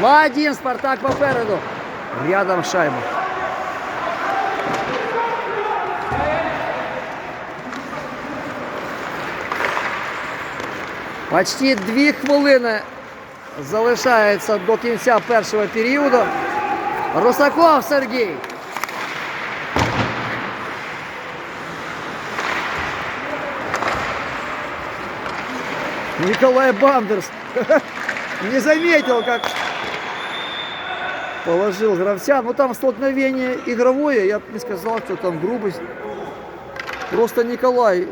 2-1, Спартак попереду. Рядом шайба. Почти дві хвилини залишається до кінця першого періоду. Русаков Сергій. Николай Бандерс не заметил, как положил гравца. Ну там столкновение игровое, я бы не сказал, что там грубость. Просто Николай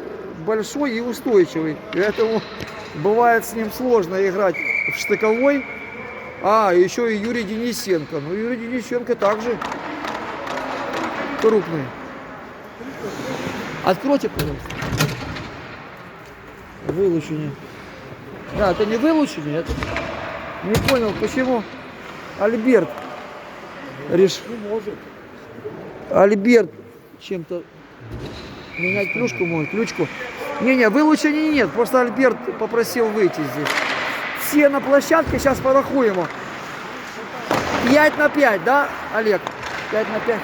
большой и устойчивый. Поэтому бывает с ним сложно играть в штыковой. А, еще и Юрий Денисенко. Ну, Юрий Денисенко также крупный. Откройте, пожалуйста. Вылучение. Да, это не вылучение, это... Не понял, почему Альберт решил... Альберт чем-то менять клюшку может, ключку. Не-не, вылучения нет, просто Альберт попросил выйти здесь. Все на площадке, сейчас порахуем. 5 на 5, да, Олег? 5 на 5.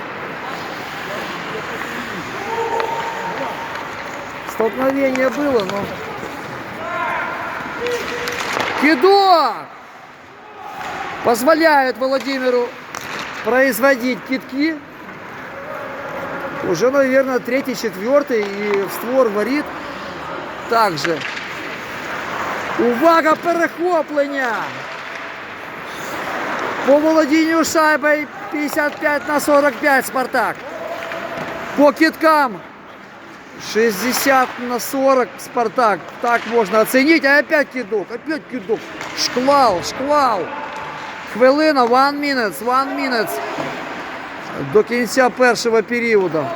Столкновение было, но... Кидок! Позволяет Владимиру производить китки. Уже, наверное, третий, четвертый. И в створ варит также. Увага, перехоплення! По володінню шайбою 55 на 45 Спартак. По киткам 60 на 40 Спартак. Так можно оценить. А опять кидок, опять кидок. Шквал, шквал. Хвилина, one minutes, one minutes. До кінця першого періоду.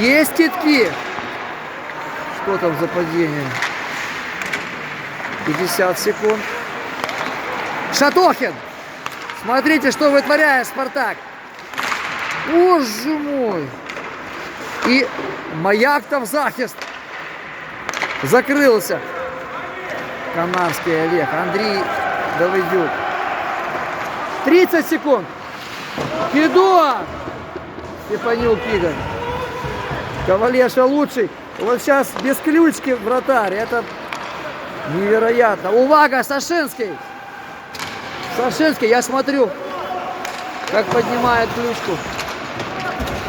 Є китки. Что там за падение? 50 секунд. Шатохин! Смотрите, что вытворяет Спартак. Боже мой! И маяк там захист. Закрылся. Канарский Олег. Андрей Давыдюк. 30 секунд. Кидо! Степанюк Игорь. Ковалеша лучший. Вот сейчас без ключки вратарь. Это невероятно. Увага, Сашинский. Сашинский, я смотрю, как поднимает ключку.